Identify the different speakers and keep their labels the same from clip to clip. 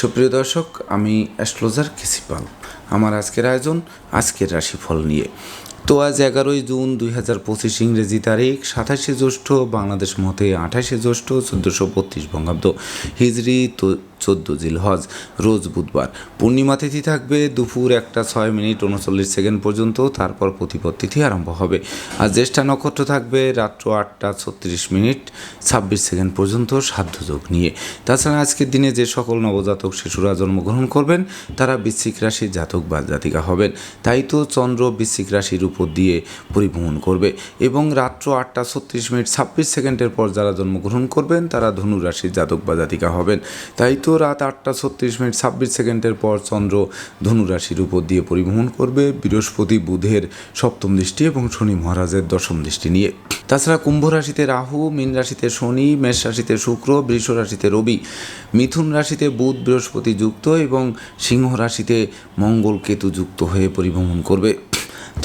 Speaker 1: সুপ্রিয় দর্শক, আমি অ্যাস্ট্রোজার কেসিপাল আমার আজকের আয়োজন, আজকের রাশিফল নিয়ে। তো আজ এগারোই জুন দুই হাজার পঁচিশ ইংরেজি তারিখ, সাতাশে জ্যৈষ্ঠ বাংলাদেশ মতে আঠাশে জ্যৈষ্ঠ চোদ্দোশো বত্রিশ বঙ্গাব্দ। হিজড়ি তো চোদ্দ জিলহজ, রোজ বুধবার। পূর্ণিমা তিথি থাকবে দুপুর একটা ছয় মিনিট উনচল্লিশ সেকেন্ড পর্যন্ত, তারপর প্রতিপদ তিথি আরম্ভ হবে। আর জ্যেষ্ঠা নক্ষত্র থাকবে রাত্র আটটা ছত্রিশ মিনিট, ছাব্বিশ সেকেন্ড পর্যন্ত সাধ্যযোগ নিয়ে। তাছাড়া আজকের দিনে যে সকল নবজাতক শিশুরা জন্মগ্রহণ করবেন, তারা বৃশ্চিক রাশির জাতক বা জাতিকা হবেন। তাই তো চন্দ্র বৃশ্চিক রাশির উপর দিয়ে পরিভ্রমণ করবে। এবং রাত্র আটটা ছত্রিশ মিনিট, ছাব্বিশ সেকেন্ডের পর যারা জন্মগ্রহণ করবেন, তারা ধনু রাশির জাতক বা জাতিকা হবেন। তাই তো রাত আটটা ছত্রিশ মিনিট ছাব্বিশ সেকেন্ডের পর চন্দ্র ধনুরাশির উপর দিয়ে পরিভ্রমণ করবে। বৃহস্পতি বুধের সপ্তম দৃষ্টি এবং শনি মহারাজের দশম দৃষ্টি নিয়ে। তাছাড়া কুম্ভ রাশিতে রাহু, মীন রাশিতে শনি, মেষ রাশিতে শুক্র, বৃষ রাশিতে রবি, মিথুন রাশিতে বুধ, বৃহস্পতি যুক্ত এবং সিংহ রাশিতে মঙ্গল কেতু যুক্ত হয়ে পরিভ্রমণ করবে।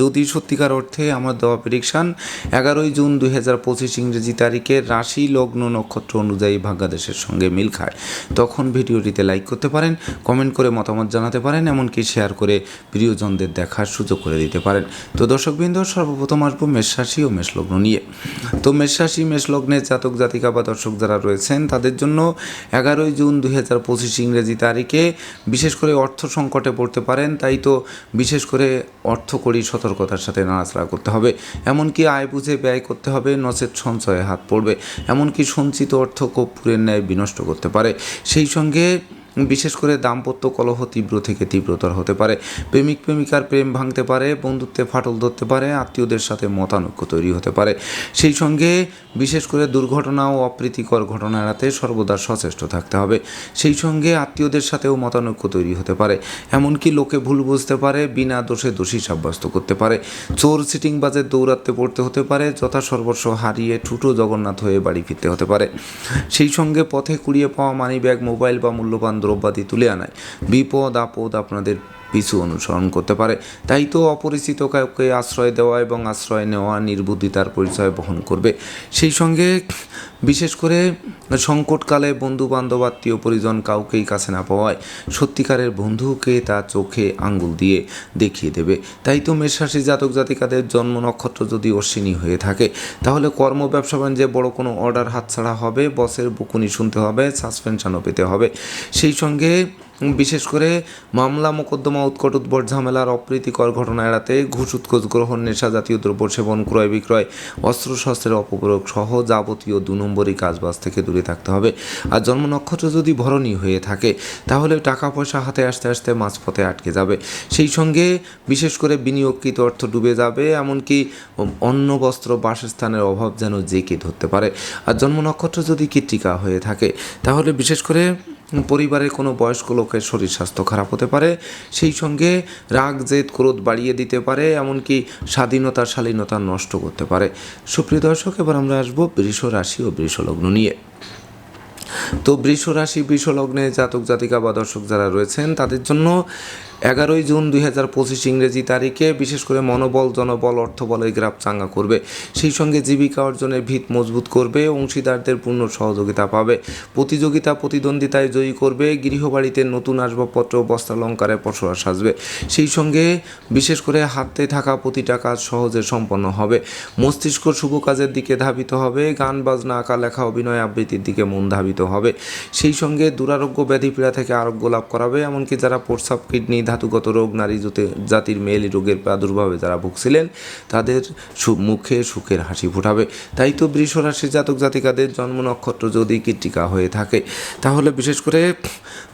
Speaker 1: যদি সত্যিকার অর্থে আমার দেওয়া প্রেডিকশান এগারোই জুন দুই হাজার পঁচিশ ইংরেজি তারিখে রাশি লগ্ন নক্ষত্র অনুযায়ী ভাগ্যাদেশের সঙ্গে মিল খায়। তখন ভিডিওটিতে লাইক করতে পারেন কমেন্ট করে মতামত জানাতে পারেন, এমনকি শেয়ার করে প্রিয়জনদের দেখার সুযোগ করে দিতে পারেন। তো দর্শকবৃন্দ, সর্বপ্রথম আসব মেষ রাশি ও মেষলগ্ন নিয়ে। তো মেষ রাশি, মেষ লগ্নের জাতক, জাতিকা বা দর্শক যারা রয়েছেন, তাদের জন্য এগারোই জুন দুই হাজার পঁচিশ ইংরেজি তারিখে বিশেষ করে অর্থ সংকটে পড়তে পারেন, তাই তো বিশেষ করে অর্থ করি সতর্কতার সাথে নাড়াচাড়া করতে হবে। এমনকি আয় বুঝে ব্যয় করতে হবে, নচেত সঞ্চয়ে হাত পড়বে। এমনকি সঞ্চিত অর্থ কর্পূরের ন্যায় বিনষ্ট করতে পারে। সেই সঙ্গে বিশেষ করে দাম্পত্য কলহ তীব্র থেকে তীব্রতর হতে পারে। প্রেমিক, প্রেমিকার প্রেম ভাঙতে পারে, বন্ধুত্বে ফাটল ধরতে পারে, আত্মীয়দের সাথে মতানৈক্য তৈরি হতে পারে। সেই সঙ্গে বিশেষ করে দুর্ঘটনা ও অপ্রীতিকর ঘটনা এড়াতে সর্বদা সচেষ্ট থাকতে হবে। সেই সঙ্গে আত্মীয়দের সাথেও মতানৈক্য তৈরি হতে পারে। এমনকি লোকে ভুল বুঝতে পারে, বিনা দোষে দোষী সাব্যস্ত করতে পারে। চোর সিটিং বাজে দৌড়াতে পড়তে হতে পারে, যথা সর্বস্ব হারিয়ে ঠুটো জগন্নাথ হয়ে বাড়ি ফিরতে হতে পারে। সেই সঙ্গে পথে কুড়িয়ে পাওয়া মানি ব্যাগ মোবাইল বা মূল্যবান দ্রব্যাদি তুলে আনায়। বিপদ আপদ আপনাদের পিছু অনুসরণ করতে পারে। তাই তো অপরিচিত কাউকে আশ্রয় দেওয়া এবং আশ্রয় নেওয়া নির্বুদ্ধিতার পরিচয় বহন করবে। সেই সঙ্গে বিশেষ করে সংকটকালে বন্ধু বান্ধব আত্মীয় পরিজন কাউকেই কাছে না পাওয়ায় সত্যিকারের বন্ধুকে তার চোখে আঙ্গুল দিয়ে দেখিয়ে দেবে। তাই তো মেষরাশি জাতক জাতিকাদের জন্ম নক্ষত্র যদি অশ্বিনী হয়ে থাকে, তাহলে কর্ম, ব্যবসা বাণিজ্যে বড় কোনো অর্ডার হাতছাড়া হবে, বসের বকুনি শুনতে হবে, সাসপেনশনও পেতে হবে। সেই সঙ্গে বিশেষ করে মামলা মোকদ্দমা উৎকট উদ্ভট ঝামেলার অপ্রীতিকর ঘটনা এড়াতে ঘুষ, উৎকোচ, গ্রহণ, নেশা জাতীয় দ্রব্য সেবন, ক্রয় বিক্রয় অস্ত্রশস্ত্রের অপপ্রয়োগ সহ যাবতীয় দু নম্বরই কাজবাজ থেকে দূরে থাকতে হবে। আর জন্ম নক্ষত্র যদি ভরণী হয়ে থাকে, তাহলে টাকা পয়সা হাতে আসতে আসতে মাঝপথে আটকে যাবে। সেই সঙ্গে বিশেষ করে বিনিয়োগকৃত অর্থ ডুবে যাবে, এমনকি অন্ন, বস্ত্র, বাসস্থানের অভাব যেন জেকে ধরতে পারে। আর জন্ম নক্ষত্র যদি কৃত্রিকা হয়ে থাকে, তাহলে বিশেষ করে পরিবারের কোনো বয়স্ক লোকের শরীর স্বাস্থ্য খারাপ হতে পারে, সেই সঙ্গে রাগ, জেদ, ক্রোধ বাড়িয়ে দিতে পারে, এমনকি স্বাধীনতা, শালীনতা নষ্ট করতে পারে। সুপ্রিয় দর্শক, এবার আমরা আসব বৃষ রাশি ও বৃষলগ্ন নিয়ে। তো বৃষ রাশি, বৃষ লগ্নে জাতক, জাতিকা বা দর্শক যারা রয়েছেন, তাদের জন্য এগারোই জুন দুই হাজার পঁচিশ ইংরেজি তারিখে বিশেষ করে মনোবল, জনবল অর্থবলের গ্রাফ চাঙ্গা করবে। সেই সঙ্গে জীবিকা অর্জনের ভিত মজবুত করবে, অংশীদারদের পূর্ণ সহযোগিতা পাবে। প্রতিযোগিতা প্রতিদ্বন্দ্বিতায় জয়ী করবে, গৃহবাড়িতে নতুন আসবাবপত্র বস্ত্রালঙ্কারে পসরা সাজবে। সেই সঙ্গে বিশেষ করে হাতে থাকা প্রতিটা কাজ সহজে সম্পন্ন হবে। মস্তিষ্ক শুভ কাজের দিকে ধাবিত হবে, গান, বাজনা, আঁকা, লেখা, অভিনয় আবৃত্তির দিকে মন ধাবিত হবে। সেই সঙ্গে দুরারোগ্য ব্যাধি পীড়া থেকে আরোগ্য লাভ করাবে, এমনকি যারা প্রস্রাব, কিডনি ধাতুগত রোগ, নারী জাতির মেয়েলি রোগের প্রাদুর্ভাবে যারা ভুগছিলেন, তাদের মুখে সুখের হাসি ফোটাবে। তাই তো বৃষ রাশির জাতক জাতিকাদের জন্ম নক্ষত্র যদি কৃত্তিকা হয়ে থাকে, তাহলে বিশেষ করে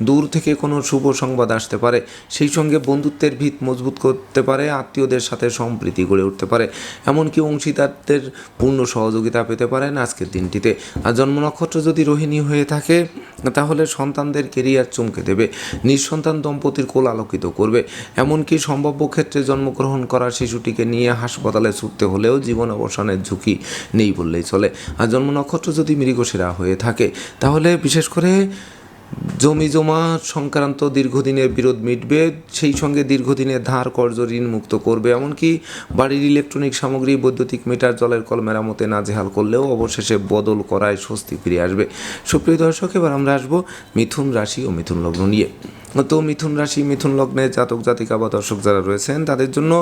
Speaker 1: দূর থেকে কোনো শুভ সংবাদ আসতে পারে। সেই সঙ্গে বন্ধুত্বের ভিত মজবুত করতে পারে, আত্মীয়দের সাথে সম্প্রীতি গড়ে উঠতে পারে। এমনকি অংশীদারদের পূর্ণ সহযোগিতা পেতে পারেন আজকের দিনটিতে। আর জন্ম নক্ষত্র যদি রোহিণী হয়ে থাকে, তাহলে সন্তানদের কেরিয়ার চমকে দেবে। নিঃসন্তান দম্পতির কোল আলোকিত করবে। এমনকি সম্ভাব্য ক্ষেত্রে জন্মগ্রহণ করা শিশুটিকে নিয়ে হাসপাতালে ছুটতে হলেও জীবন অবসানের ঝুঁকি নেই বললেই চলে। আর জন্ম নক্ষত্র যদি মৃগশিরা হয়ে থাকে, তাহলে বিশেষ করে জমি জমা সংক্রান্ত দীর্ঘদিনের বিরোধ মিটবে, সেই সঙ্গে দীর্ঘদিনের ধার, কর্জ ঋণ মুক্ত করবে। এমনকি বাড়ির ইলেকট্রনিক সামগ্রী, বৈদ্যুতিক মিটার, জলের কল মেরামতে নাজেহাল করলেও অবশেষে বদল করায় স্বস্তি ফিরে আসবে। সুপ্রিয় দর্শক, এবার আমরা আসব মিথুন রাশি ও মিথুন লগ্ন নিয়ে। তো মিথুন রাশি, মিথুন লগ্নে জাতক, জাতিকা বা দর্শক যারা রয়েছেন, তাদের জন্য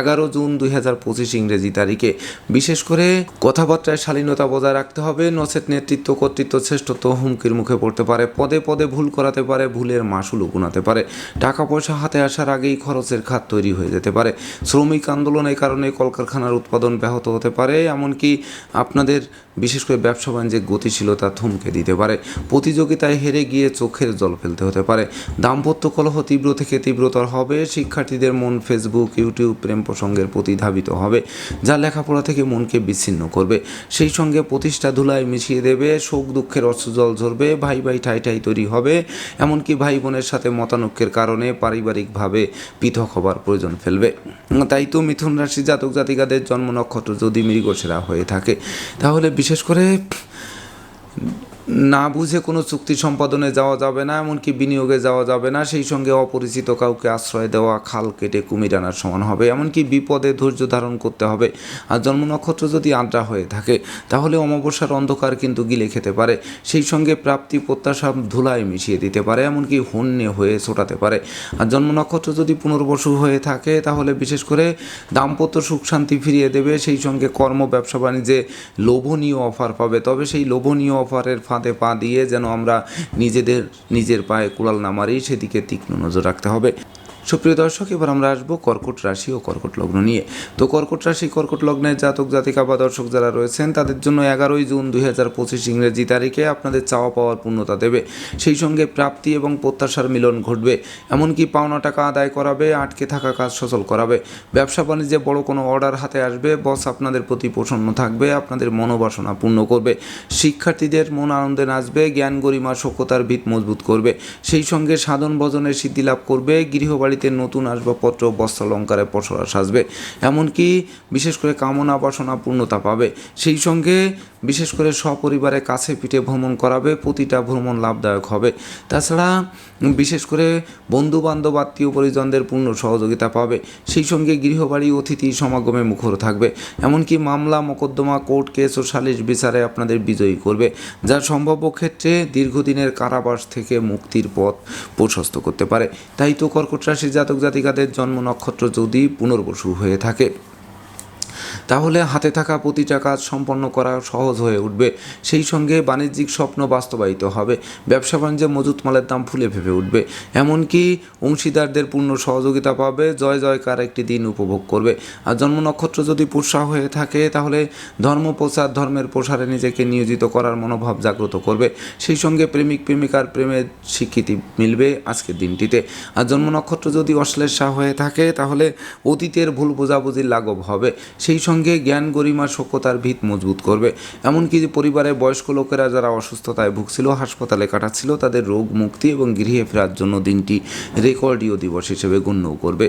Speaker 1: এগারো জুন দুই হাজার পঁচিশ ইংরেজি তারিখে। বিশেষ করে কথাবার্তায় শালীনতা বজায় রাখতে হবে, নচেত নেতৃত্ব, কর্তৃত্ব শ্রেষ্ঠত্ব হুমকির মুখে পড়তে পারে। পদে পদে ভুল করাতে পারে, ভুলের মাসুলও গুনাতে পারে। টাকা পয়সা হাতে আসার আগেই খরচের খাত তৈরি হয়ে যেতে পারে। শ্রমিক আন্দোলনের কারণে কলকারখানার উৎপাদন ব্যাহত হতে পারে, এমনকি আপনাদের বিশেষ করে ব্যবসা বাণিজ্যে গতিশীলতা থমকে দিতে পারে। প্রতিযোগিতায় হেরে গিয়ে চোখের জল ফেলতে হতে পারে। দাম্পত্য কলহ তীব্র থেকে তীব্রতর হবে। শিক্ষার্থীদের মন ফেসবুক ইউটিউব প্রেম প্রসঙ্গের প্রতি ধাবিত হবে, যা লেখাপড়া থেকে মনকে বিচ্ছিন্ন করবে। সেই সঙ্গে প্রতিষ্ঠা ধুলায় মিশিয়ে দেবে, শোক দুঃখের অশ্রুজল ঝরবে, ভাই ভাই ঠাই ঠাই তৈরি হবে। এমনকি ভাই বোনের সাথে মতানৈক্যের কারণে পারিবারিকভাবে পৃথক হবার প্রয়োজন ফেলবে। তাই তো মিথুন রাশি জাতক জাতিকাদের জন্ম নক্ষত্র যদি মৃগসেরা হয়ে থাকে, তাহলে বিশেষ করে না বুঝে কোনো চুক্তি সম্পাদনে যাওয়া যাবে না, এমনকি বিনিয়োগে যাওয়া যাবে না, সেই সঙ্গে অপরিচিত কাউকে আশ্রয় দেওয়া, খাল কেটে কুমির আনার সমান হবে, এমনকি বিপদে ধৈর্য ধারণ করতে হবে। আর জন্ম নক্ষত্র যদি আদ্রা হয়ে থাকে, তাহলে অমাবস্যার অন্ধকার কিন্তু গিলে খেতে পারে, সেই সঙ্গে প্রাপ্তি প্রত্যাশা ধুলায় মিশিয়ে দিতে পারে, এমনকি হন্যে হয়ে ছোটাতে পারে। আর জন্ম নক্ষত্র যদি পুনর্বসু হয়ে থাকে, তাহলে বিশেষ করে দাম্পত্য সুখ শান্তি ফিরিয়ে দেবে, সেই সঙ্গে কর্ম, ব্যবসা বাণিজ্যে লোভনীয় অফার পাবে, তবে সেই লোভনীয় অফারের ফাঁদে পা দিয়ে যেন আমরা নিজেদের, নিজের পায়ে কুড়াল না মারি, সেদিকে তীক্ষ্ণ নজর রাখতে হবে। সুপ্রিয় দর্শক, এবার আমরা আসব কর্কট রাশি ও কর্কট লগ্ন নিয়ে। তো কর্কট রাশি, কর্কট লগ্নের জাতক, জাতিকা বা দর্শক যারা রয়েছেন, তাদের জন্য এগারোই জুন দুই হাজার পঁচিশ ইংরেজি তারিখে আপনাদের চাওয়া পাওয়ার পূর্ণতা দেবে। সেই সঙ্গে প্রাপ্তি এবং প্রত্যাশার মিলন ঘটবে। এমনকি পাওনা টাকা আদায় করাবে, আটকে থাকা কাজ সচল করাবে। ব্যবসা বাণিজ্যে বড় কোনো অর্ডার হাতে আসবে, বস আপনাদের প্রতি প্রসন্ন থাকবে, আপনাদের মনোবাসনা পূর্ণ করবে। শিক্ষার্থীদের মন আনন্দে নাচবে, জ্ঞান গরিমা সভ্যতার ভিত মজবুত করবে। সেই সঙ্গে সাধন ভজনের সিদ্ধি লাভ করবে গৃহবাড়িতে নতুন আসবাবপত্র বস্ত্রালঙ্কারে পসরা সাজবে, এমনকি বিশেষ করে কামনা বাসনা পূর্ণতা পাবে। সেই সঙ্গে বিশেষ করে সপরিবারে কাছে পিঠে ভ্রমণ করাবে, প্রতিটা ভ্রমণ লাভদায়ক হবে। তাছাড়া বিশেষ করে বন্ধু বান্ধব আত্মীয় পরিজনদের পূর্ণ সহযোগিতা পাবে। সেই সঙ্গে গৃহবাড়ি, অতিথি সমাগমে মুখর থাকবে। এমনকি মামলা, মোকদ্দমা, কোর্ট কেস ও সালিশ বিচারে আপনাদের বিজয়ী করবে, যা সম্ভাব্য ক্ষেত্রে দীর্ঘদিনের কারাবাস থেকে মুক্তির পথ প্রশস্ত করতে পারে। তাই তো কর্কট রাশি জাতক জাতিকাদের জন্ম নক্ষত্র যদি পুনর্বসু হয়ে থাকে। তাহলে হাতে থাকা প্রতিটা কাজ সম্পন্ন করা সহজ হয়ে উঠবে। সেই সঙ্গে বাণিজ্যিক স্বপ্ন বাস্তবায়িত হবে। ব্যবসা বাণিজ্যে মজুত মালের দাম ফুলে ফেপে উঠবে। এমনকি অংশীদারদের পূর্ণ সহযোগিতা পাবে। জয় জয়কার একটি দিন উপভোগ করবে। আর জন্ম নক্ষত্র যদি পুষা হয়ে থাকে, তাহলে ধর্ম প্রচার ধর্মের প্রসারে নিজেকে নিয়োজিত করার মনোভাব জাগ্রত করবে। সেই সঙ্গে প্রেমিক, প্রেমিকার প্রেমের স্বীকৃতি মিলবে আজকের দিনটিতে। আর জন্ম নক্ষত্র যদি অশ্লেষা হয়ে থাকে, তাহলে অতীতের ভুল বোঝাবুঝির লাঘব হবে। সেই সঙ্গে জ্ঞান গরিমা সভ্যতার ভিত মজবুত করবে। এমনকি যে পরিবারের বয়স্ক লোকেরা যারা অসুস্থতায় ভুগছিল, হাসপাতালে কাটাচ্ছিল, তাদের রোগ মুক্তি এবং গৃহে ফেরার জন্য দিনটি রেকর্ডীয় দিবস হিসেবে গণ্য করবে।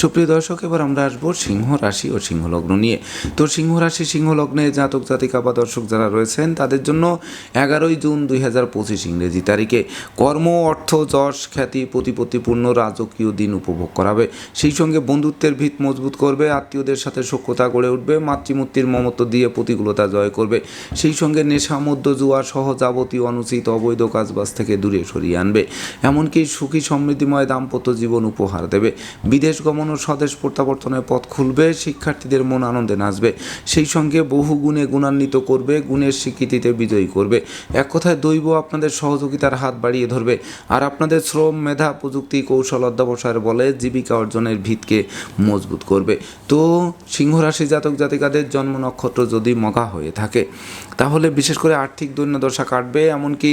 Speaker 1: সুপ্রিয় দর্শক, এবার আমরা আসব সিংহ রাশি ও সিংহলগ্ন নিয়ে। তো সিংহ রাশি, সিংহলগ্নে জাতক, জাতিকা বা দর্শক যারা রয়েছেন, তাদের জন্য এগারোই জুন দুই হাজার পঁচিশ ইংরেজি তারিখে কর্ম, অর্থ, যশ, খ্যাতি, প্রতিপত্তিপূর্ণ, রাজকীয় দিন উপভোগ করাবে। সেই সঙ্গে বন্ধুত্বের ভিত মজবুত করবে, আত্মীয়দের সাথে সখ্যতা গড়ে উঠবে। মাতৃমূর্তির মমত্ব দিয়ে প্রতিকূলতা জয় করবে। সেই সঙ্গে নেশা মধ্য জুয়া সহ যাবতীয় অনুচিত অবৈধ কাজবাজ থেকে দূরে সরিয়ে আনবে। এমনকি সুখী সমৃদ্ধিময় দাম্পত্য জীবন উপহার দেবে। বিদেশ গমন ও স্বদেশ প্রত্যাবর্তনের পথ খুলবে। শিক্ষার্থীদের মন আনন্দে নাচবে। সেই সঙ্গে বহু গুণে গুণান্বিত করবে। গুণের স্বীকৃতিতে বিজয়ী করবে। এক কথায় দৈব আপনাদের সহযোগিতার হাত বাড়িয়ে ধরবে। আর আপনাদের শ্রম, মেধা, প্রযুক্তি, কৌশল, অধ্যবসায়ের বলে জীবিকা অর্জনের ভিতকে মজবুত করবে। তো সিংহ রাশি জাতক জাতক জাতিকাদের জন্ম নক্ষত্র যদি মগা হয়ে থাকে, তাহলে বিশেষ করে আর্থিক দৈন্যদশা কাটবে, এমনকি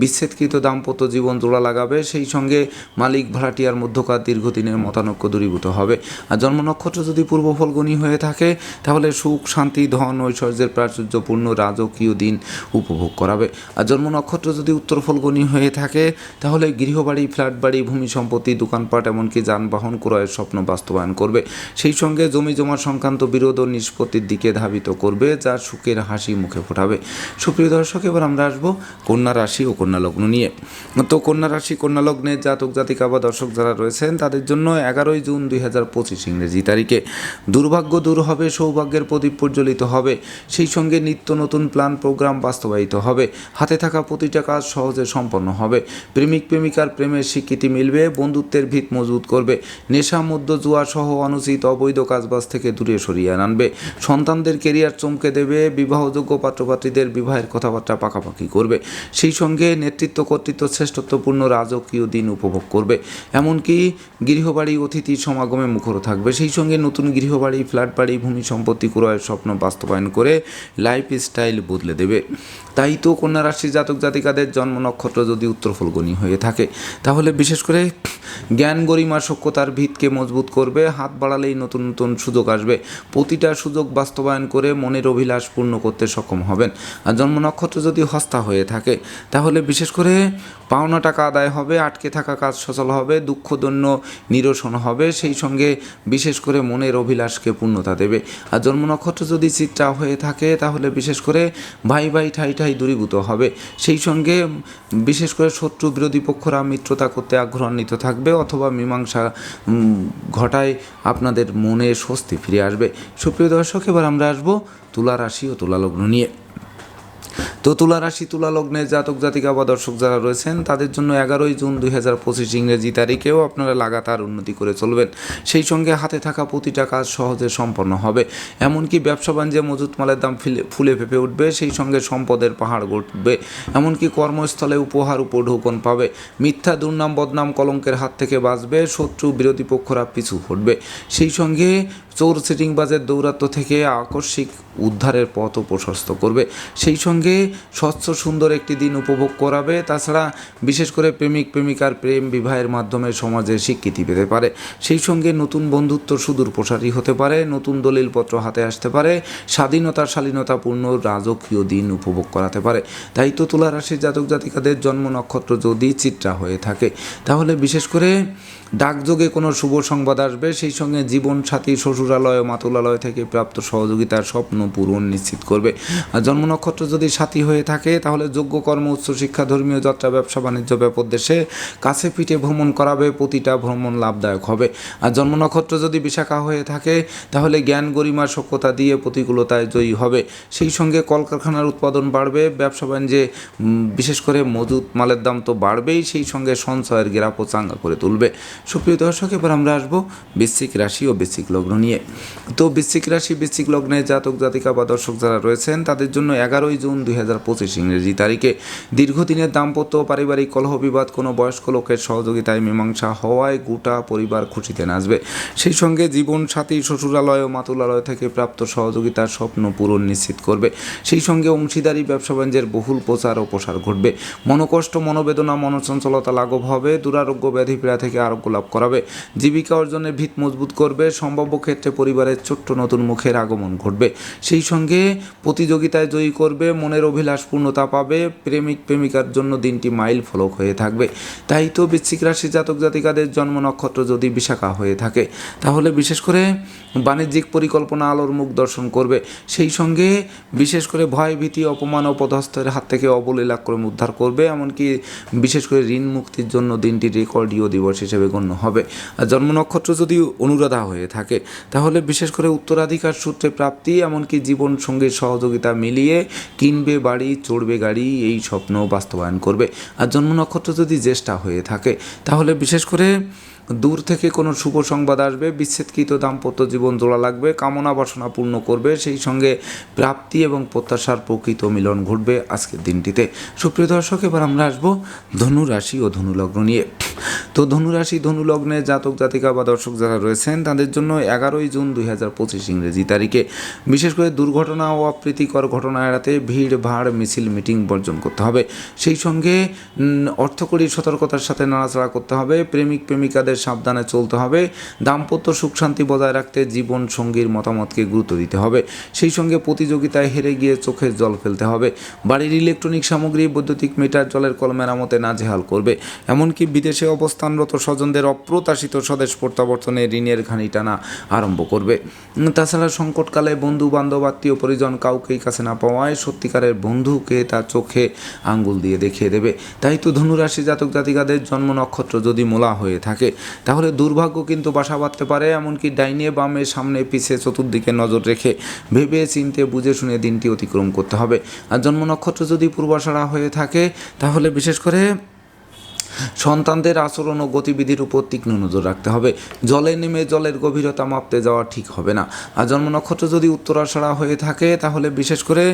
Speaker 1: বিচ্ছেদকৃত দাম্পত্য জীবন জোড়া লাগাবে, সেই সঙ্গে মালিক ভাড়াটিয়ার মধ্যকার দীর্ঘদিনের মতানৈক্য দূরীভূত হবে। আর জন্ম নক্ষত্র যদি পূর্ব ফলগুনি হয়ে থাকে, তাহলে সুখ, শান্তি, ধন, ঐশ্বর্যের প্রাচুর্যপূর্ণ রাজকীয় দিন উপভোগ করাবে। আর জন্ম নক্ষত্র যদি উত্তর ফলগুনি হয়ে থাকে, তাহলে গৃহবাড়ি ফ্ল্যাট বাড়ি ভূমি সম্পত্তি, দোকানপাট, এমনকি যানবাহন ক্রয়ের স্বপ্ন বাস্তবায়ন করবে। সেই সঙ্গে জমি জমা সংক্রান্ত বিরোধ ও নিষ্পত্তির দিকে ধাবিত করবে, যা সুখের হাসি মুখে ফোটাবে। সুপ্রিয় দর্শক, এবার আমরা আসব কন্যা রাশি ও কন্যা লগ্ন নিয়ে। তো কন্যা রাশি, কন্যা লগ্নের জাতক, জাতিকা বা দর্শক যারা রয়েছেন, তাদের জন্য এগারোই জুন দুই হাজার পঁচিশ ইংরেজি তারিখে। দুর্ভাগ্য দূর হবে, সৌভাগ্যের প্রদীপ প্রজ্বলিত হবে। সেই সঙ্গে নিত্য নতুন প্ল্যান, প্রোগ্রাম বাস্তবায়িত হবে। হাতে থাকা প্রতিটা কাজ সহজে সম্পন্ন হবে। প্রেমিক, প্রেমিকার প্রেমের স্বীকৃতি মিলবে, বন্ধুত্বের ভিত মজবুত করবে। নেশা মধ্য জুয়া সহ অনুচিত অবৈধ কাজবাজ থেকে দূরে সরিয়ে আনবে। সন্তানদের কেরিয়ার চমকে দেবে, বিবাহযোগ্য পাত্রপাত্রীদের বিবাহের কথাবার্তা পাকাপাকি করবে। সেই সঙ্গে নেতৃত্ব, কর্তৃত্ব, শ্রেষ্ঠত্বপূর্ণ রাজকীয় দিন উপভোগ করবে। এমনকি গৃহবাড়ি অতিথির সমাগমে মুখর থাকবে। সেই সঙ্গে নতুন গৃহবাড়ি, ফ্ল্যাট বাড়ি, ভূমি সম্পত্তি ক্রয়ের স্বপ্ন বাস্তবায়ন করে লাইফ স্টাইল বদলে দেবে। তাই তো কন্যা রাশির জাতক জাতিকাদের জন্ম নক্ষত্র যদি উত্তর ফলগনি হয়ে থাকে, তাহলে বিশেষ করে জ্ঞান গরিমা সক্ষতার ভিতকে মজবুত করবে। হাত বাড়ালেই নতুন নতুন সুযোগ আসবে। প্রতিটা সুযোগ বাস্তবায়ন করে মনের অভিলাষ পূর্ণ করতে সক্ষম হবেন। আর জন্ম নক্ষত্র যদি হস্তা হয়ে থাকে, তাহলে বিশেষ করে পাওনা টাকা আদায় হবে, আটকে থাকা কাজ সচল হবে দুঃখদন্য নিরসন হবে, সেই সঙ্গে বিশেষ করে মনের অভিলাষকে পূর্ণতা দেবে। আর জন্ম নক্ষত্র যদি চিত্রা হয়ে থাকে, তাহলে বিশেষ করে ভাই ভাই ঠাই ঠাই দূরীভূত হবে। সেই সঙ্গে বিশেষ করে শত্রু বিরোধী পক্ষরা মিত্রতা করতে আগ্রহান্বিত থাকবে, অথবা মীমাংসা ঘটায় আপনাদের মনে স্বস্তি ফিরে আসবে। সুপ্রিয় দর্শক এবার আমরা আসব তুলা রাশি ও তুলা লগ্ন নিয়ে। তো তুলা রাশি, তুলা লগ্নের জাতক, জাতিকা বা দর্শক যারা রয়েছেন, তাদের জন্য এগারোই জুন দুই হাজার পঁচিশ ইংরেজি তারিখেও আপনারা লাগাতার উন্নতি করে চলবেন। সেই সঙ্গে হাতে থাকা প্রতিটা কাজ সহজে সম্পন্ন হবে। এমনকি ব্যবসা বাণিজ্যে মজুত মালের দাম ফিলে- ফেপে উঠবে, সেই সঙ্গে সম্পদের পাহাড় ঘটবে এমনকি কর্মস্থলে উপহার উপঢৌকন পাবে। মিথ্যা দুর্নাম, বদনাম কলঙ্কের হাত থেকে বাঁচবে, শত্রু বিরোধী পক্ষরা পিছু হটবে। সেই সঙ্গে চোর সিটিংবাজের দৌরাত্ম্য থেকে আকস্মিক উদ্ধারের পথও প্রশস্ত করবে। সেই সঙ্গে স্বচ্ছ সুন্দর একটি দিন উপভোগ করাবে। তাছাড়া বিশেষ করে প্রেমিক, প্রেমিকার প্রেম বিবাহের মাধ্যমে সমাজে স্বীকৃতি পেতে পারে। সেই সঙ্গে নতুন বন্ধুত্ব সুদূর প্রসারী হতে পারে, নতুন দলিলপত্র হাতে আসতে পারে, স্বাধীনতা, শালীনতাপূর্ণ রাজকীয় দিন উপভোগ করাতে পারে। তাই তো তুলা রাশির জাতক জাতিকাদের জন্ম নক্ষত্র যদি চিত্রা হয়ে থাকে, তাহলে বিশেষ করে ডাকযোগে কোনো শুভ সংবাদ আসবে, সেই সঙ্গে জীবন সাথী, শ্বশুরালয় মাতুলালয় থেকে প্রাপ্ত সহযোগিতার স্বপ্ন পূরণ নিশ্চিত করবে। আর জন্ম নক্ষত্র যদি সাথী হয়ে থাকে, তাহলে যোগ্য কর্ম উচ্চশিক্ষা ধর্মীয় যাত্রা, ব্যবসা, বাণিজ্য, ব্যাপক দেশে কাছে পিঠে ভ্রমণ করাবে, প্রতিটা ভ্রমণ লাভদায়ক হবে। আর জন্ম নক্ষত্র যদি বিশাখা হয়ে থাকে, তাহলে জ্ঞান গরিমার সক্ষতা দিয়ে প্রতিকূলতায় জয়ী হবে। সেই সঙ্গে কলকারখানার উৎপাদন বাড়বে, ব্যবসা বাণিজ্যে বিশেষ করে মজুত মালের দাম তো বাড়বেই, সেই সঙ্গে সঞ্চয়ের গেরাপও চাঙ্গা করে তুলবে। সুপ্রিয় দর্শক, এবার আমরা আসব বৃশ্চিক রাশি ও বৃশ্চিক লগ্ন নিয়ে। তো বৃশ্চিক রাশি, বৃশ্চিক লগ্নে জাতক, জাতিকা বা দর্শক যারা রয়েছেন, তাদের জন্য এগারোই জুন দুই হাজার পঁচিশ ইংরেজি তারিখে। দীর্ঘদিনের দাম্পত্য, পারিবারিক কলহ বিবাদ কোনো বয়স্ক লোকের সহযোগিতায় মীমাংসা হওয়ায় গোটা পরিবার খুশিতে নাচবে। সেই সঙ্গে জীবন সাথী শ্বশুরালয় ও মাতুলালয় থেকে প্রাপ্ত সহযোগিতার স্বপ্ন পূরণ নিশ্চিত করবে। সেই সঙ্গে অংশীদারি, ব্যবসা বাণিজ্যের বহুল প্রচার ও প্রসার ঘটবে। মনোকষ্ট, মনোবেদনা, মনোচঞ্চলতা লাঘব হবে। দুরারোগ্য ব্যাধি পীড়া থেকে আরোগ্য লাভ করাবে। জীবিকা অর্জনের ভিত মজবুত করবে। সম্ভাব্য ক্ষেত্রে পরিবারের ছোট্ট নতুন মুখের আগমন ঘটবে। সেই সঙ্গে প্রতিযোগিতায় জয়ী করবে, মনের অভিলাষ পূর্ণতা পাবে, প্রেমিক প্রেমিকার জন্য দিনটি মাইল ফলক হয়ে থাকবে। তাই তো বৃশ্চিক রাশি জাতক জাতিকাদের জন্ম নক্ষত্র যদি বিশাখা হয়ে থাকে, তাহলে বিশেষ করে বাণিজ্যিক পরিকল্পনা আলোর মুখ দর্শন করবে। সেই সঙ্গে বিশেষ করে ভয়, ভীতি, অপমান ও পদস্থের হাত থেকে অবলীলাক্রমে উদ্ধার করবে। এমনকি বিশেষ করে ঋণ মুক্তির জন্য দিনটি রেকর্ডীয় দিবস হিসেবে গণ্য হবে। আর জন্ম নক্ষত্র যদি অনুরাধা হয়ে থাকে, তাহলে বিশেষ করে উত্তরাধিকার সূত্রে প্রাপ্তি, এমনকি জীবন সঙ্গে সহযোগিতা মিলিয়ে কিনবে বাড়ি, চড়বে গাড়ি, এই স্বপ্ন বাস্তবায়ন করবে। আর জন্ম নক্ষত্র যদি জ্যেষ্ঠা হয়ে থাকে, তাহলে বিশেষ করে দূর থেকে কোনো শুভ সংবাদ আসবে, বিচ্ছেদকৃত দাম্পত্য জীবন জোড়া লাগবে, কামনা বাসনা পূর্ণ করবে, সেই সঙ্গে প্রাপ্তি এবং প্রত্যাশার প্রকৃত মিলন ঘটবে আজকের দিনটিতে। সুপ্রিয় দর্শক, এবার আমরা আসব ধনু রাশি ও ধনুলগ্ন নিয়ে। তো ধনুরাশি, ধনুলগ্নে জাতক, জাতিকা বা দর্শক যারা রয়েছেন, তাদের জন্য এগারোই জুন দুই হাজার পঁচিশ ইংরেজি তারিখে। বিশেষ করে দুর্ঘটনা ও অপ্রীতিকর ঘটনা এড়াতে ভিড়, ভাড়, মিছিল, মিটিং বর্জন করতে হবে। সেই সঙ্গে অর্থকরী সতর্কতার সাথে নাড়াচাড়া করতে হবে। প্রেমিক, প্রেমিকাদের সাবধানে চলতে হবে। দাম্পত্য সুখ শান্তি বজায় রাখতে জীবন সঙ্গীর মতামতকে গুরুত্ব দিতে হবে। সেই সঙ্গে প্রতিযোগিতায় হেরে গিয়ে চোখের জল ফেলতে হবে। বাড়ির ইলেকট্রনিক সামগ্রী, বৈদ্যুতিক মিটার, জলের কল মেরামতে নাজেহাল করবে। এমনকি বিদেশে অবস্থানরত স্বজনদের অপ্রত্যাশিত স্বদেশ প্রত্যাবর্তনে ঋণের ঘানি টানা আরম্ভ করবে। তাছাড়া সংকটকালে বন্ধু বান্ধব আত্মীয়, পরিজন কাউকেই কাছে না পাওয়ায় সত্যিকারের বন্ধুকে তার চোখে আঙ্গুল দিয়ে দেখিয়ে দেবে। তাই তো ধনুরাশি জাতক জাতিকাদের জন্ম নক্ষত্র যদি মোলা হয়ে থাকে তাহলে দুর্ভাগ্য কিন্তু বাসা বাঁধতে পারে, এমনকি ডাইনে বামে সামনে পিছে চতুর্দিকে নজর রেখে ভেবে চিনতে বুঝে শুনে দিনটি অতিক্রম করতে হবে। আর জন্ম নক্ষত্র যদি পূর্বাশারা হয়ে থাকে, তাহলে বিশেষ করে সন্তানদের আচরণ ও গতিবিধির উপর তীক্ষ্ণ নজর রাখতে হবে। জলে নেমে জলের গভীরতা মাপতে যাওয়া ঠিক হবে না। আর জন্ম নক্ষত্র যদি উত্তরাষাড়া হয়ে থাকে, তাহলে বিশেষ করে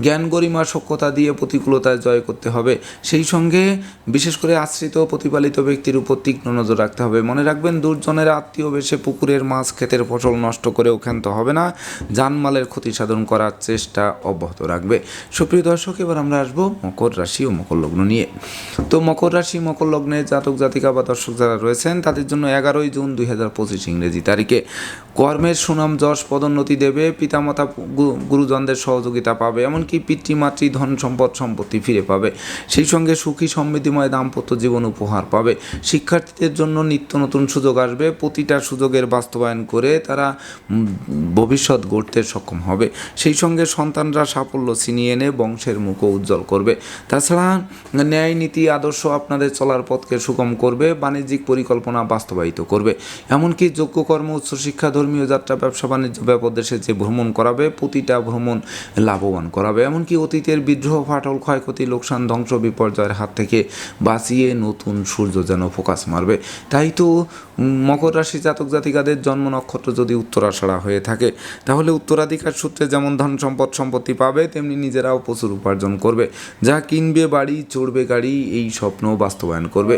Speaker 1: জ্ঞান গরিমা সক্ষতা দিয়ে প্রতিকূলতায় জয় করতে হবে। সেই সঙ্গে বিশেষ করে আশ্রিত প্রতিপালিত ব্যক্তির উপর তীক্ষ্ণ নজর রাখতে হবে। মনে রাখবেন, দুর্জনের আত্মীয় বেশে পুকুরের মাছ ক্ষেতের ফসল নষ্ট করেও ক্ষান্ত হবে না। জানমালের ক্ষতি সাধন করার চেষ্টা অব্যাহত রাখবে। সুপ্রিয় দর্শক, এবার আমরা আসব মকর রাশি ও মকর লগ্ন নিয়ে। তো মকর রাশি, মকর লগ্নে জাতক জাতিকা বা দর্শক যারা রয়েছেন, তাদের জন্য এগারোই জুন দুই হাজার পঁচিশ ইংরেজি তারিখে। কর্মের সুনাম যশ পদোন্নতি দেবে, পিতামাতা গুরুজনদের সহযোগিতা পাবে, এমনকি পিতৃমাতৃ ধন সম্পদ সম্পত্তি ফিরে পাবে। সেই সঙ্গে সুখী সমৃদ্ধিময় দাম্পত্য জীবন উপহার পাবে। শিক্ষার্থীদের জন্য নিত্য নতুন সুযোগ আসবে। প্রতিটা সুযোগের বাস্তবায়ন করে তারা ভবিষ্যৎ গড়তে সক্ষম হবে। সেই সঙ্গে সন্তানরা সাফল্য ছিনিয়ে এনে বংশের মুখও উজ্জ্বল করবে। তাছাড়া ন্যায় নীতি, আদর্শ আপনাদের চলার পথকে সুগম করবে, বাণিজ্যিক পরিকল্পনা বাস্তবায়িত করবে। এমনকি যোগ্য কর্ম, উচ্চশিক্ষা ধর্মীয় যাত্রা, ব্যবসা বাণিজ্য ব্যাপক দেশে যে ভ্রমণ করাবে, প্রতিটা ভ্রমণ লাভবান করাবে। এমনকি অতীতের বিদ্রোহ, ফাটল, ক্ষয়ক্ষতি, লোকসান, ধ্বংস, বিপর্যয়ের হাত থেকে বাঁচিয়ে নতুন সূর্য যেন ফোকাস মারবে। তাই তো মকর রাশি জাতক জাতিকাদের জন্ম নক্ষত্র যদি উত্তরাষাড়া হয়ে থাকে, তাহলে উত্তরাধিকার সূত্রে যেমন ধন সম্পদ, সম্পত্তি পাবে, তেমনি নিজেরাও প্রচুর উপার্জন করবে। যা কিনবে, বাড়ি, চড়বে গাড়ি, এই স্বপ্ন বাস্তবায়ন করবে।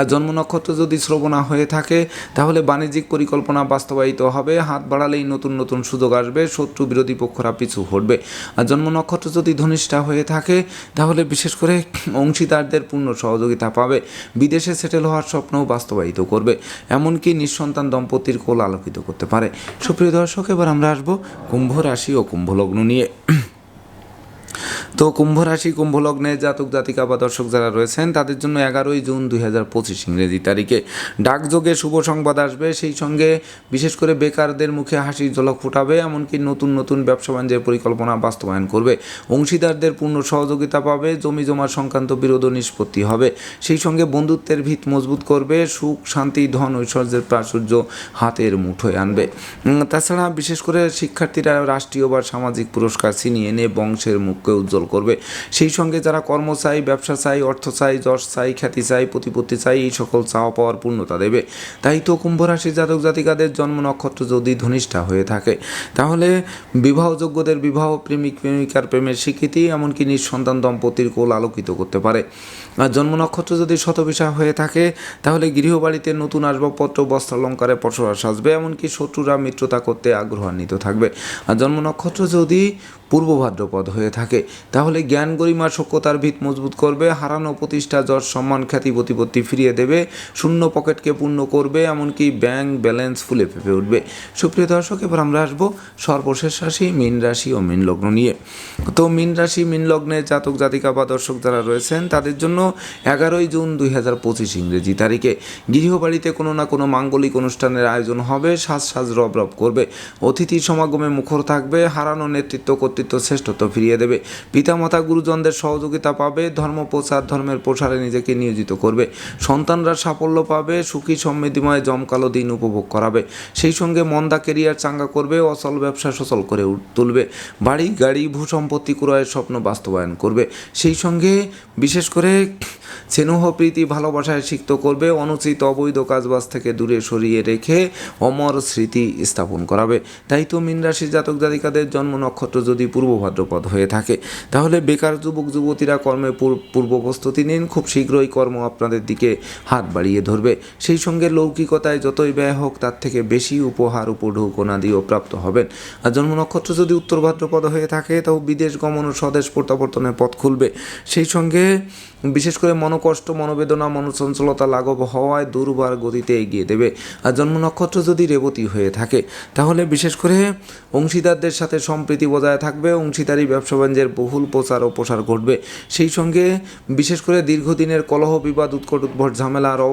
Speaker 1: আর জন্ম নক্ষত্র যদি শ্রবণা হয়ে থাকে, তাহলে বাণিজ্যিক পরিকল্পনা বাস্তবায়িত হবে। হাত বাড়ালেই নতুন নতুন সুযোগ আসবে, শত্রু বিরোধী পক্ষরা পিছু হটবে। আর জন্ম নক্ষত্র যদি ধনিষ্ঠা হয়ে থাকে, তাহলে বিশেষ করে অংশীদারদের পূর্ণ সহযোগিতা পাবে। বিদেশে সেটেল হওয়ার স্বপ্নও বাস্তবায়িত করবে, এমনকি নিঃসন্তান দম্পতির কোল আলোকিত করতে পারে। সুপ্রিয় দর্শক, এবার আমরা আসব কুম্ভ রাশি ও কুম্ভ লগ্ন নিয়ে। তো কুম্ভ রাশি কুম্ভ লগ্নে জাতক, জাতিকা বা দর্শক যারা রয়েছেন, তাদের জন্য এগারোই জুন দুই হাজার পঁচিশ ইংরেজি তারিখে ডাকযোগে শুভ সংবাদ আসবে। সেই সঙ্গে বিশেষ করে বেকারদের মুখে হাসির ঝলক ফুটাবে, এমনকি নতুন নতুন ব্যবসা বাণিজ্যের পরিকল্পনা বাস্তবায়ন করবে। অংশীদারদের পূর্ণ সহযোগিতা পাবে, জমি জমা সংক্রান্ত বিরোধ নিষ্পত্তি হবে। সেই সঙ্গে বন্ধুত্বের ভিত মজবুত করবে, সুখ, শান্তি, ধন, ঐশ্বর্যের প্রাচুর্য হাতের মুঠোয় আনবে। তাছাড়া বিশেষ করে শিক্ষার্থীরা রাষ্ট্রীয় বা সামাজিক পুরস্কার ছিনিয়ে এনে বংশের মুখকে উজ্জ্বল করবে। সেই সঙ্গে যারা কর্ম চাই ব্যবসা চাই অর্থ চাই যশ চাই খ্যাতি চাই প্রতিপত্তি চাই এই সকল চাওয়া পাওয়ার পূর্ণতা দেবে। তাই তো কুম্ভ রাশি জাতক জাতিকাদের জন্ম নক্ষত্র যদি ধনিষ্ঠা হয়ে থাকে, তাহলে বিবাহযোগ্যদের বিবাহ প্রেমিক, প্রেমিকার প্রেমের স্বীকৃতি, এমনকি নিঃসন্তান দম্পতির কোল আলোকিত করতে পারে। জন্ম নক্ষত্র যদি শতবিশা হয়ে থাকে, তাহলে গৃহবাড়িতে নতুন আসবাবপত্র, বস্ত্রালঙ্কারে পসরা সাজবে, এমনকি শত্রুরা মিত্রতা করতে আগ্রহান্বিত থাকবে। আর জন্ম নক্ষত্র যদি পূর্ব ভাদ্রপদ হয়ে থাকে, তাহলে জ্ঞান গরিমা সক্ষতার ভিত মজবুত করবে, হারানো প্রতিষ্ঠা যশ সম্মান, খ্যাতি, প্রতিপত্তি ফিরিয়ে দেবে, শূন্য পকেটকে পূর্ণ করবে, এমনকি ব্যাংক ব্যালেন্স ফুলে ফেপে উঠবে। সুপ্রিয় দর্শক, এবার আমরা আসব সর্বশেষ রাশি, মীন রাশি ও মীন লগ্ন নিয়ে। তো মীন রাশি, মীন লগ্নে জাতক, জাতিকা বা দর্শক যারা রয়েছেন, তাদের জন্য এগারোই জুন দুই হাজার পঁচিশ ইংরেজি তারিখে গৃহবাড়িতে কোনো না কোনো মাঙ্গলিক অনুষ্ঠানের আয়োজন হবে সাজ সাজ রব রব করবে, অতিথি সমাগমে মুখর থাকবে, হারানো নেতৃত্ব কর্তৃত্ব শ্রেষ্ঠত্ব ফিরিয়ে দেবে, পিতামাতা গুরুজনদের সহযোগিতা পাবে, ধর্ম প্রচার, ধর্মের প্রসারে নিজেকে নিয়োজিত করবে, সন্তানরা সাফল্য পাবে, সুখী সমৃদ্ধিময় জমকালো দিন উপভোগ করাবে, সেই সঙ্গে মন্দা কেরিয়ার চাঙ্গা করবে অচল ব্যবসা সচল করে তুলবে, বাড়ি, গাড়ি ভূ সম্পত্তি ক্রয়ের স্বপ্ন বাস্তবায়ন করবে, সেই সঙ্গে বিশেষ করে pff, স্নেহ প্রীতি ভালোবাসায় সিক্ত করবে, অনুচিত অবৈধ কাজবাজ থেকে দূরে সরিয়ে রেখে অমর স্মৃতি স্থাপন করাবে। তাই তো মীন জাতক জাতিকাদের জন্ম নক্ষত্র যদি পূর্ব ভাদ্রপদ হয়ে থাকে, তাহলে বেকার যুবক যুবতীরা কর্মে পূর্ব প্রস্তুতি নিন, খুব শীঘ্রই কর্ম আপনাদের দিকে হাত বাড়িয়ে ধরবে। সেই সঙ্গে লৌকিকতায় যতই ব্যয় হোক, তার থেকে বেশি উপহার উপঢৌকনাদিও প্রাপ্ত হবেন। আর জন্ম নক্ষত্র যদি উত্তর ভাদ্রপদ হয়ে থাকে, তাও বিদেশ গমন ও স্বদেশ প্রত্যাবর্তনের পথ খুলবে। সেই সঙ্গে, বিশেষ করে মনোকষ্ট, মনোবেদনা, মনোচঞ্চলতা লাঘব হওয়ায় দুর্বার গতিতে এগিয়ে দেবে। আর জন্ম নক্ষত্র যদি রেবতী হয়ে থাকে, তাহলে বিশেষ করে অংশীদারদের সাথে সম্প্রীতি বজায় থাকবে, অংশীদারি ব্যবসা বাণিজ্যের বহুল প্রচার ও প্রসার ঘটবে। সেই সঙ্গে বিশেষ করে দীর্ঘদিনের কলহ বিবাদ, উৎকট উদ্ভট ঝামেলারও